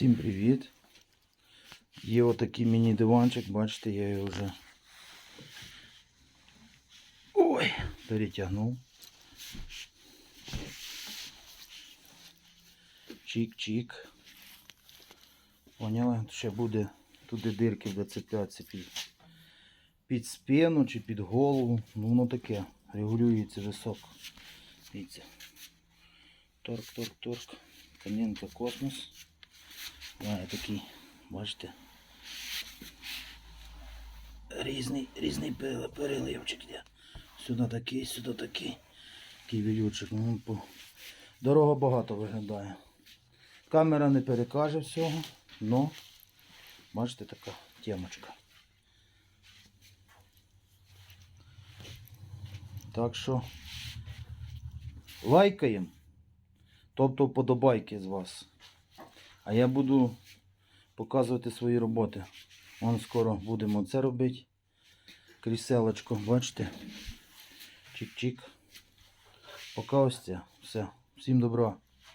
Всім привіт! Є отакий міні-диванчик, бачите, я його вже ой, перетягнув. Чик-чик. Поняли? Ще буде туди дирки буде цеплятися під, під спину чи під голову. Ну воно таке. Регулюється високо. Дивіться. Торк, торк, торк. Кам'янка космос. Має такий, бачите, різний, різний переливчик є. Сюди такий, сюди такий. Такий вілючик. Ну. Дорога багато виглядає. Камера не перекаже всього, але бачите така темочка. Так що лайкаємо. Тобто вподобайки з вас. А я буду показувати свої роботи. Вон скоро будемо це робити. Кріселочко, бачите? Чик-чик. Поки ось це. Все. Всім добра.